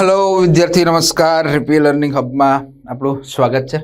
Hello વિદ્યાર્થી, નમસ્કાર. રીપી learning હબમાં આપણું સ્વાગત છે.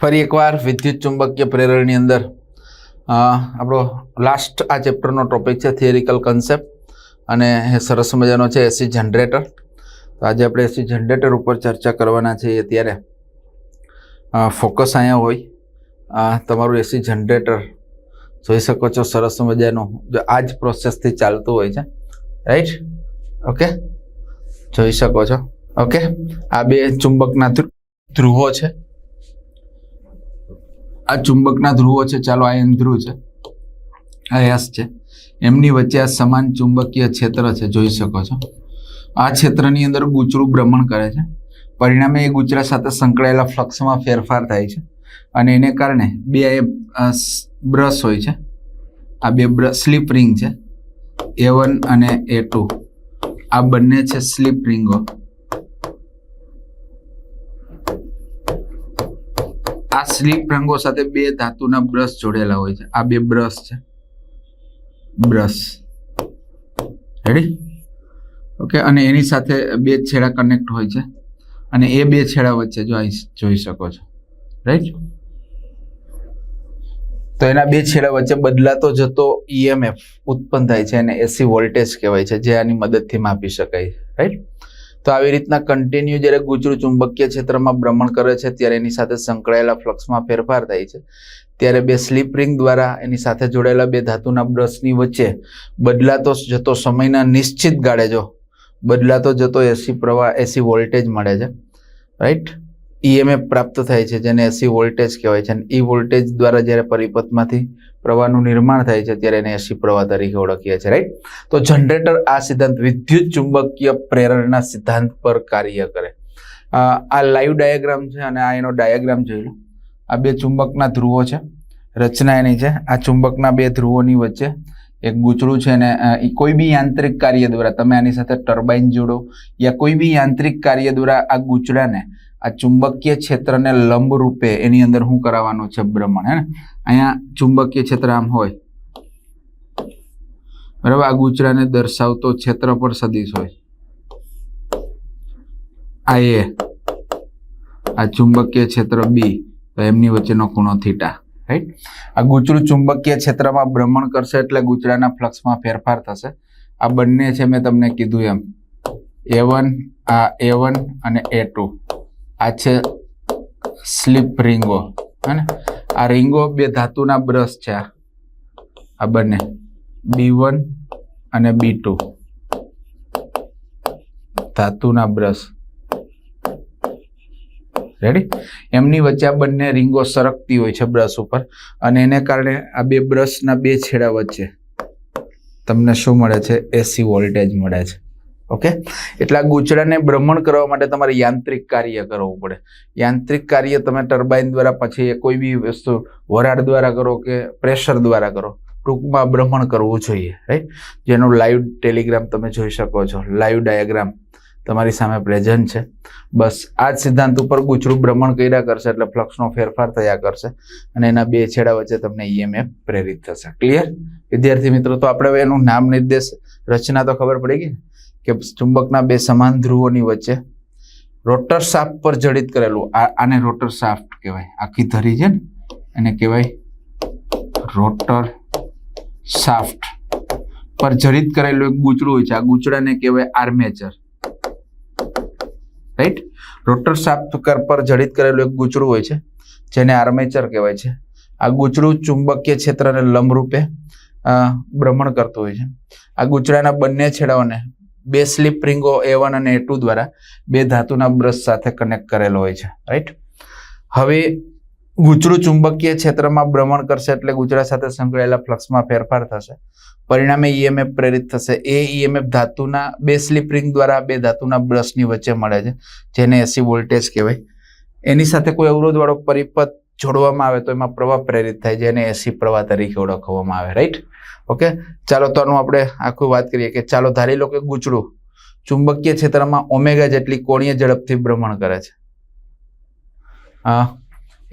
ફરી એકવાર વિદ્યુત ચુંબકીય પ્રેરણની અંદર આપણો લાસ્ટ આ ચેપ્ટરનો ટોપિક છે થિયરિકલ કન્સેપ્ટ અને એ સરસ મજાનો છે એસી જનરેટર તો આજે આપણે એસી જનરેટર ઉપર ચર્ચા કરવાના છીએ ત્યારે ફોકસ અહીંયા હોય. તમારું એસી જનરેટર જોઈ શકો છો, સરસ મજાનું. જો આ જ પ્રોસેસથી ચાલતું હોય છે. રાઈટ ઓકે જોઈ શકો છો. ઓકે આ બે ચુંબકના ધ્રુવો છે. આ ચુંબકના ધ્રુવો છે. ચાલો, આ એન ધ્રુવ છે. આ યસ છે. એમની વચ્ચે આ સમાન ચુંબકીય ક્ષેત્ર છે. જોઈ શકો છો. આ ક્ષેત્રની અંદર ગુચરું ભ્રમણ કરે છે. પરિણામે એ ગુચરા સાથે સંકળાયેલા ફ્લક્સમાં ફેરફાર થાય છે. અને એને કારણે બે બ્રશ હોય છે. આ બે બ્રશ સ્લીપ રિંગ છે. એ વન અને એ ટુ. આ બંને છે સ્લીપ રિંગો આ સ્લીપ રંગો સાથે બે ધાતુના બ્રશ જોડેલા હોય છે. આ બે બ્રશ છે. બ્રશ. રેડી ઓકે અને એની સાથે બે છેડા કનેક્ટ હોય છે. અને એ બે છેડા વચ્ચે જો અહીં જોઈ શકો છો. રાઈટ તો એના બે છેડા વચ્ચે બદલાતો જતો ઈએમએફ ઉત્પન્ન થાય છે અને એસી વોલ્ટેજ કહેવાય છે, જે આની મદદથી માપી શકાય રાઈટ તો આવી રીતના કન્ટિન્યુ જ્યારે ગુજરું ચુંબકીય ક્ષેત્રમાં ભ્રમણ કરે છે, ત્યારે એની સાથે સંકળાયેલા ફ્લક્સમાં ફેરફાર થાય છે. ત્યારે બે સ્લીપ રિંગ દ્વારા એની સાથે જોડાયેલા બે ધાતુના બ્રશની વચ્ચે બદલાતો જતો સમયના નિશ્ચિત ગાળે જો બદલાતો જતો એસી પ્રવાહ, એસી વોલ્ટેજ મળે છે રાઈટ ઈએમએફ પ્રાપ્ત થાય છે, જેને એસી વોલ્ટેજ કહેવાય છે. અને એ વોલ્ટેજ દ્વારા જ્યારે પરિપથમાંથી પ્રવાહનું નિર્માણ થાય છે, ત્યારે એને એસી પ્રવાહ તરીકે ઓળખીએ છીએ રાઈટ તો જનરેટર આ સિદ્ધાંત વિદ્યુત ચુંબકીય પ્રેરણના સિદ્ધાંત પર કાર્ય કરે. આ લાઈવ ડાયાગ્રામ છે અને આ એનો ડાયાગ્રામ જોઈ લો. આ બે ચુંબકના ધ્રુવો છે રચના એની છે. આ ચુંબકના બે ધ્રુવોની વચ્ચે એક ગૂંચળું છે ને કોઈ બી યાંત્રિક કાર્ય દ્વારા તમે આની સાથે ટર્બાઇન જોડો, યા કોઈ બી યાંત્રિક કાર્ય દ્વારા આ ગૂંચળાને આ ચુંબકીય ક્ષેત્રને લંબ રૂપે એની અંદર શું કરાવવાનું છે ભ્રમણ હે ને અહીંયા ચુંબકીય ક્ષેત્ર આમ હોય. બરાબર? આ ગુજરાને દર્શાવતો ક્ષેત્ર પર સદીશ હોય. આ એ. આ ચુંબકીય ક્ષેત્ર બી. તો એમની વચ્ચેનો ખૂણો થીટા રાઈટ આ ગુચરું ચુંબકીય ક્ષેત્રમાં ભ્રમણ કરશે એટલે ગુચરાના ફ્લક્સમાં ફેરફાર થશે. આ બંને છે મેં તમને કીધું એમ. એ વન, આ એ વન અને એ ટુ. આ છે સ્લીપ રિંગો હે આ રિંગો બે ધાતુના બ્રશ છે આ. આ બંને. બી વન અને બી ધાતુના બ્રશ. રેડી એમની વચ્ચે આ બંને રિંગો સરકતી હોય છે બ્રશ ઉપર. અને એને કારણે આ બે બ્રશના બે છેડા વચ્ચે તમને શું મળે છે? એસી વોલ્ટેજ મળે છે. ઓકે? એટલે આ ગૂંચળાને ભ્રમણ કરવા માટે તમારે યાંત્રિક કાર્ય કરવું પડે. યાંત્રિક કાર્ય તમે ટર્બાઇન દ્વારા પછી કોઈ બી વસ્તુ વરાળ દ્વારા કરો કે પ્રેશર દ્વારા કરો, ટૂંકમાં ભ્રમણ કરવું જોઈએ રાઈટ જેનું લાઈવ ટેલિગ્રામ તમે જોઈ શકો છો. લાઈવ ડાયાગ્રામ તમારી સામે પ્રેઝન્ટ છે. બસ, આ જ સિદ્ધાંત ઉપર ગૂંચળું ભ્રમણ કર્યા કરશે એટલે ફ્લક્સનો ફેરફાર થયા કરશે અને એના બે છેડા વચ્ચે તમને ઈએમએફ પ્રેરિત થશે. ક્લિયર વિદ્યાર્થી મિત્રો, તો આપણે એનું નામ નિર્દેશ, રચના તો ખબર પડી ગઈ? કે ચુંબકના બે સમાન ધ્રુવોની વચ્ચે રોટર શાફ્ટ પર જડિત કરેલું આને રોટર શાફ્ટ કહેવાય. આખી ધરી છે ને, એને કહેવાય રોટર શાફ્ટ પર જડિત કરેલું એક ગૂંચળું હોય છે. આ ગૂંચળાને કહેવાય આર્મેચર. રાઈટ રોટર શાફ્ટ પર જડિત કરેલું એક ગૂંચળું હોય છે, જેને આર્મેચર કહેવાય છે. આ ગૂંચળું ચુંબકીય ક્ષેત્રને લંબરૂપે ભ્રમણ કરતું હોય છે. આ ગૂંચળાના બંને છેડાઓને બે સ્લીપ રિંગો એ અને એ ટુ દ્વારા બે ધાતુના બ્રશ સાથે કનેક્ટ કરેલો હોય છે રાઈટ હવે ગૂંચળું ચુંબકીય ક્ષેત્રમાં ભ્રમણ કરશે એટલે ગુજરાત સાથે સંકળાયેલા ફ્લક્સમાં ફેરફાર થશે. પરિણામે ઈએમએફ પ્રેરિત થશે. એ ઈએમએફ ધાતુના બે સ્લીપ રિંગ દ્વારા બે ધાતુના બ્રશની વચ્ચે મળે છે, જેને એસી વોલ્ટેજ કહેવાય. એની સાથે કોઈ અવરોધવાળો પરિપથ જોડવામાં આવે તો એમાં પ્રવાહ પ્રેરિત થાય, જેને એસી પ્રવાહ તરીકે ઓળખવામાં આવે રાઈટ ઓકે? ચાલો, તો આનું આપણે આખું વાત કરીએ કે ચાલો, ધારી લો કે ગૂંચડું ચુંબકીય ક્ષેત્રમાં ઓમેગા જેટલી કોણીય ઝડપથી ભ્રમણ કરે છે.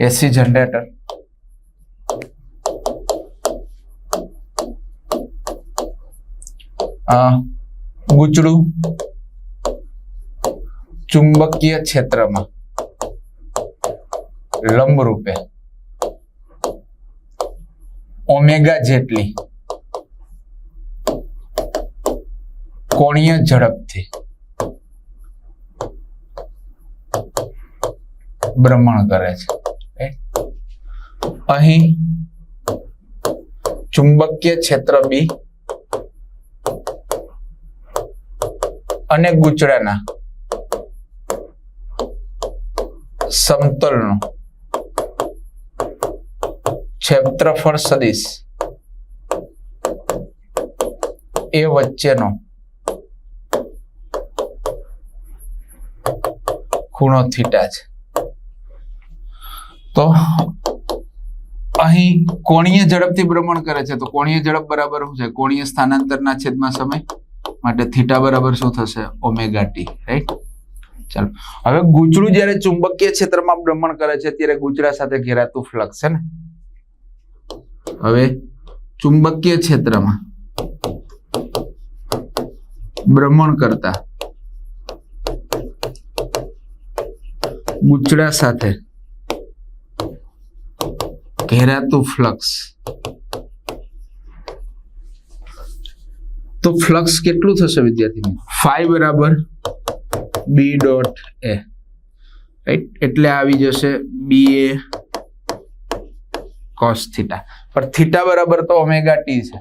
એસી જનરેટર ગૂંચડું ચુંબકીય ક્ષેત્રમાં લંબરૂપે ઓમેગા જેટલી કોણીય ઝડપથી ભ્રમણ કરે છે? અહીં ચુંબકીય ક્ષેત્ર બી અને ગુચડાના સમતલનું ક્ષેત્રફળ સદિશ એ વચ્ચેનો ખૂણો થીટા છે. તો અહીં કોણીય ઝડપથી ભ્રમણ કરે છે. તો કોણીય ઝડપ બરાબર શું છે? કોણીય સ્થાનાંતરના છેદમાં સમય માટે થીટા બરાબર શું થશે? Omega t, right? ચાલો. હવે ગુચડું જ્યારે ચુંબકીય ક્ષેત્રમાં ભ્રમણ કરે છે, ત્યારે ગુચડા સાથે ઘેરાતું ફ્લક્સ છે ને? હવે ચુંબકીય ક્ષેત્રમાં ભ્રમણ કરતા ગુચડા સાથે ઘેરાતું ફ્લક્સ તો ફ્લક્સ કેટલું થશે વિદ્યાર્થી ફાઈ બરાબર બી ડોટ એ રાઈટ એટલે આવી જશે બી એ કોસ થીટા પણ થીટા બરાબર તો ઓમેગા ટી છે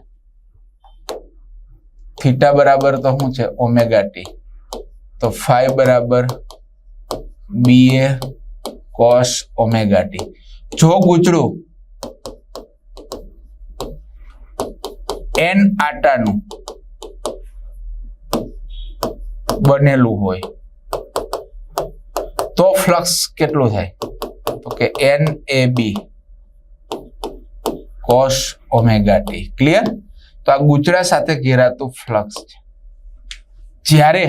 થીટા બરાબર તો શું છે ઓમેગા ટી તો ફાઈ બરાબર B A cos omega T જો ગુચડું એન આટાનું બનેલું હોય, તો ફ્લક્સ કેટલું થાય? તો કે N A B cos omega t clear તો આ ગુચડા સાથે ઘેરાતું ફ્લક્સ છે. જ્યારે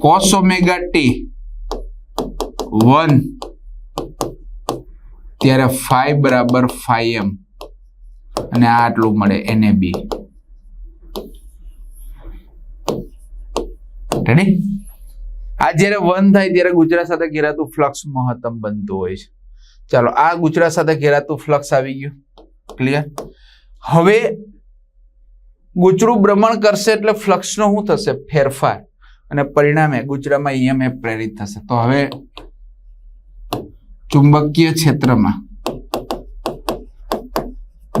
કોસ ઓમેગા ટી વન ત્યારે ફાઈ બરાબર ફાઈ એમ અને આ આટલું મળે એને બી રેડી આ જ્યારે વન થાય ત્યારે ગુજરાત સાથે ઘેરાતું ફ્લક્સ મહત્તમ બનતું હોય છે. ચાલો, આ ગુજરાત સાથે ઘેરાતું ફ્લક્સ આવી ગયું. ક્લિયર હવે ગુચડું ભ્રમણ કરશે એટલે ફ્લક્સનો શું થશે? ફેરફાર. અને પરિણામે ગુચરામાં ઈએમએફ પ્રેરિત થશે. તો હવે ચુંબકીય ક્ષેત્રમાં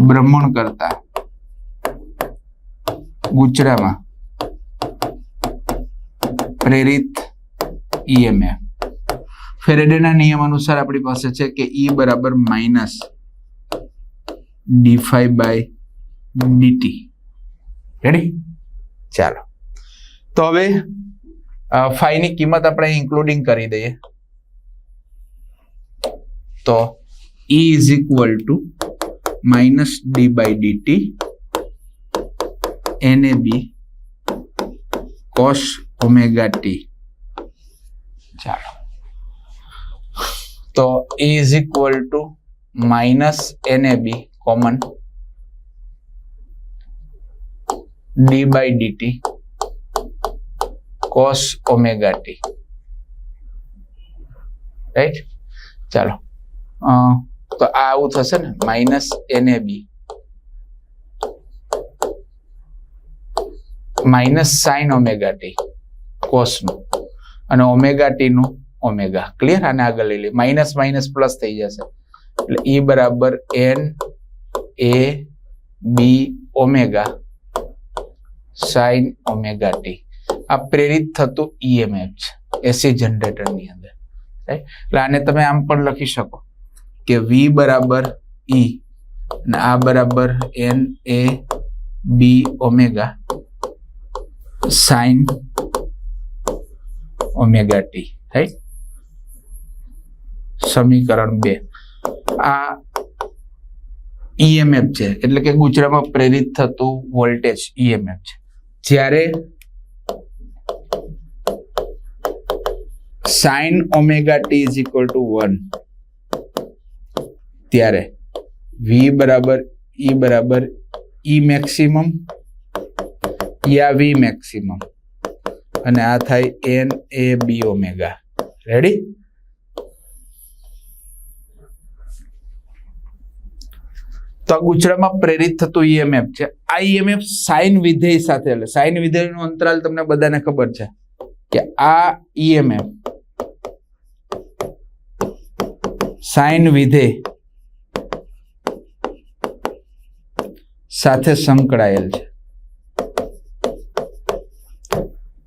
ભ્રમણ કરતા ગુજરાતમાં પ્રેરિત ઈએમએફ ફેરેડેના નિયમ અનુસાર આપણી પાસે છે કે ઈ બરાબર minus d phi by dt ready ચાલો. તો હવે ફાઈ ની કિંમત આપણે ઇન્ક્લુડિંગ કરી દઈએ. તો E is equal to minus D by DT N A B cos omega T ચાલો. તો E is equal to minus N A B common D by DT cos omega T right ચાલો. તો આ આવું થશે ને, માઇનસ એને B minus sine omega T, કોસનું. અને ઓમેગા ટીનું ઓમેગા. ક્લિયર આને આગળ લઈ લઈએ માઇનસ માઇનસ પ્લસ થઈ જશે. એટલે ઈ બરાબર N A B omega sine omega t. આ પ્રેરિત થતું ઈએમએફ છે, એસી જનરેટરની અંદર રાઈટ એટલે આને તમે આમ પણ લખી શકો કે વી બરાબર ઈ અને આ બરાબર N A B omega sine omega t right સમીકરણ બે. આ ઈએમએફ છે, એટલે કે ગુજરાતમાં પ્રેરિત થતું વોલ્ટેજ ઈએમએફ છે. જ્યારે sine omega t is equal to one ત્યારે વી બરાબર ઈ બરાબર ઈ મેક્સિમમ યા વી મેક્સિમમ અને આ થાય N A B omega ready તો આ ગુજરાતમાં પ્રેરિત થતું ઈએમએફ છે. આ ઈએમએફ સાઇન વિધેય સાથે, એટલે સાઇન વિધેયનું અંતરાલ તમને બધાને ખબર છે કે આ ઈએમએફ સાઇન વિધેય સાથે સંકળાયેલ છે.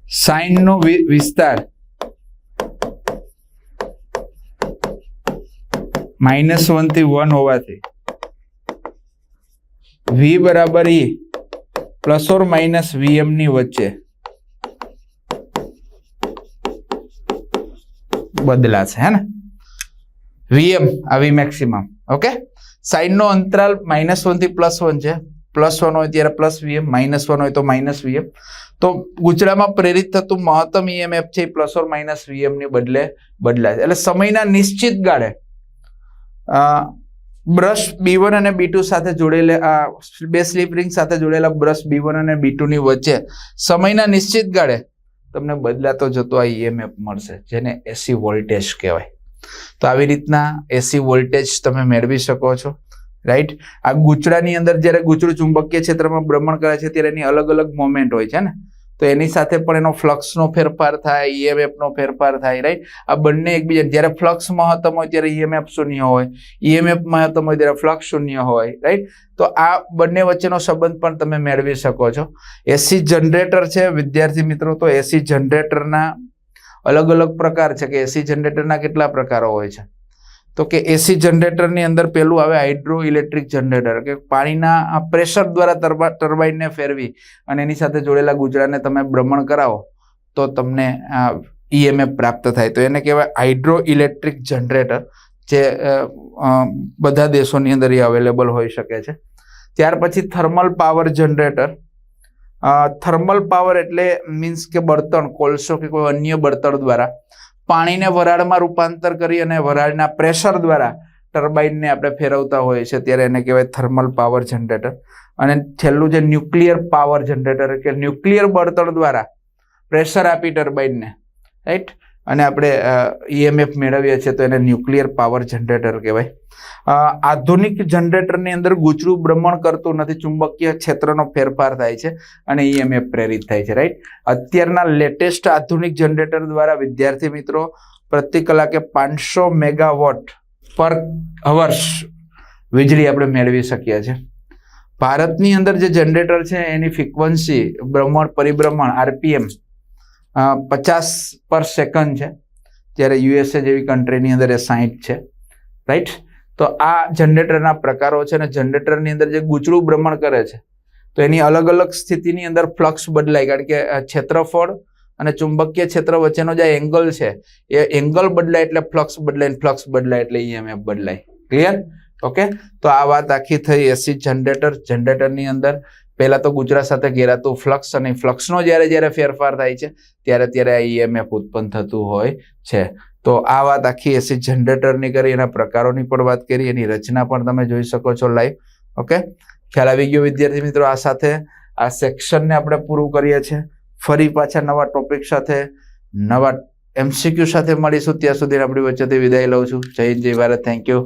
સાઇન નો વિસ્તાર માઇનસ વનથી વન હોવાથી વી બરાબર ઈ પ્લસ ઓર માઇનસ વીએમની વચ્ચે બદલાશે, હે ને? વીએમ આ વી મેક્સિમમ ઓકે સાઈનનો અંતરાલ માઇનસ વનથી પ્લસ વન છે. પ્લસ વન હોય ત્યારે પ્લસ વીએમ માઇનસ વન હોય તો માઇનસ વીએમ તો ગુજરાતમાં પ્રેરિત થતું મહત્તમ ઈએમએફ છે એ પ્લસ ઓર માઇનસ વીએમની બદલે બદલાય એટલે સમયના નિશ્ચિત ગાળે બ્રશ બી અને બી સાથે જોડેલા આ બે સ્લીપ રિંગ સાથે જોડેલા બ્રશ બી અને બી ટુની વચ્ચે સમયના નિશ્ચિત ગાળે તમને બદલાતો જતો આ ઈએમએફ મળશે, જેને એસી વોલ્ટેજ કહેવાય. તો આવી રીતના એસી વોલ્ટેજ તમે મેળવી શકો છો રાઈટ આ ગૂંચડાની અંદર જ્યારે ગૂંચડું ચુંબકીય ક્ષેત્રમાં ભ્રમણ કરે છે ત્યારે એની અલગ અલગ મોમેન્ટ હોય છે ને? તો એની સાથે પણ એનો ફ્લક્સનો ફેરફાર થાય ઈએમએફનો ફેરફાર થાય રાઈટ આ બંને એકબીજા જ્યારે ફ્લક્સ મહત્તમ હોય ત્યારે ઈએમએફ શૂન્ય હોય ઈએમએફ મહત્તમ હોય ત્યારે ફ્લક્સ શૂન્ય હોય રાઈટ તો આ બંને વચ્ચેનો સંબંધ પણ તમે મેળવી શકો છો. એસી જનરેટર છે, વિદ્યાર્થી મિત્રો, તો એસી જનરેટરના અલગ અલગ પ્રકાર છે કે એસી જનરેટરના કેટલા પ્રકારો હોય છે. તો કે એસી જનરેટરની અંદર પેલું આવે હાઇડ્રો ઇલેક્ટ્રિક જનરેટર કે પાણીના પ્રેશર દ્વારા ટર્બા ટર્બાઇનને ફેરવી અને એની સાથે જોડેલા ગુજરાતને તમે ભ્રમણ કરાવો, તો તમને ઈએમએફ પ્રાપ્ત થાય. તો એને કહેવાય હાઇડ્રો ઇલેક્ટ્રિક જનરેટર જે બધા દેશોની અંદર એ અવેલેબલ હોઈ શકે છે. ત્યાર પછી thermal power generator thermal power એટલે મીન્સ કે બળતણ, કોલસો કે કોઈ અન્ય બળતણ દ્વારા પાણીને વરાળમાં રૂપાંતર કરી અને વરાળના પ્રેશર દ્વારા ટર્બાઇનને આપણે ફેરવતા હોઈએ છીએ. ત્યારે એને કહેવાય થર્મલ પાવર જનરેટર અને છેલ્લું જે ન્યુક્લિયર પાવર જનરેટર કે ન્યુક્લિયર બળતણ દ્વારા પ્રેશર આપી ટર્બાઇનને રાઈટ અને આપણે ઈએમએફ મેળવીએ છીએ તો એને ન્યુક્લિયર પાવર જનરેટર કહેવાય. આધુનિક જનરેટરની અંદર ગુચરું ભ્રમણ કરતું નથી, ચુંબકીય ક્ષેત્રનો ફેરફાર થાય છે અને ઈએમએફ પ્રેરિત થાય છે રાઈટ અત્યારના લેટેસ્ટ આધુનિક જનરેટર દ્વારા, વિદ્યાર્થી મિત્રો, પ્રતિ કલાકે પાંચસો મેગાવોટ પર અવર્સ વીજળી આપણે મેળવી શકીએ છીએ. ભારતની અંદર જે જનરેટર છે, એની ફ્રિકવન્સી ભ્રમણ, પરિભ્રમણ આરપીએમ પચાસ પર સેકન્ડ છે. જ્યારે યુએસએ જેવી કન્ટ્રીની અંદર એ સાહીઠ છે. રાઈટ તો આ જનરેટરના પ્રકારો છે અને જનરેટરની અંદર જે ગૂંચળું ભ્રમણ કરે છે, તો એની અલગ અલગ સ્થિતિની અંદર ફ્લક્સ બદલાય. કારણ કે ક્ષેત્રફળ અને ચુંબકીય ક્ષેત્ર વચ્ચેનો જે એંગલ છે, એ એંગલ બદલાય એટલે ફ્લક્સ બદલાય ફ્લક્સ બદલાય એટલે ઈએમએફ બદલાય. ક્લિયર ઓકે તો આ વાત આખી થઈ એસી જનરેટર જનરેટરની અંદર પહેલા તો ગુજરાત સાથે ઘેરાતું ફ્લક્સ અને ફ્લક્સનો જ્યારે જ્યારે ફેરફાર થાય છે, ત્યારે ત્યારે આ ઈએમએફ ઉત્પન્ન થતું હોય છે. તો આ વાત આખી એસી જનરેટરની કરી, એના પ્રકારોની પણ વાત કરી, એની રચના પણ તમે જોઈ શકો છો લાઈવ ઓકે ખ્યાલ આવી ગયો વિદ્યાર્થી મિત્રો, આ સાથે આ સેક્શનને આપણે પૂરું કરીએ છીએ. ફરી પાછા નવા ટોપિક સાથે, નવા એમસીક્યુ સાથે મળીશું. ત્યાં સુધી આપણી વચ્ચેથી વિદાય લઉં છું. જય હિન્દ, જય ભારત. Thank you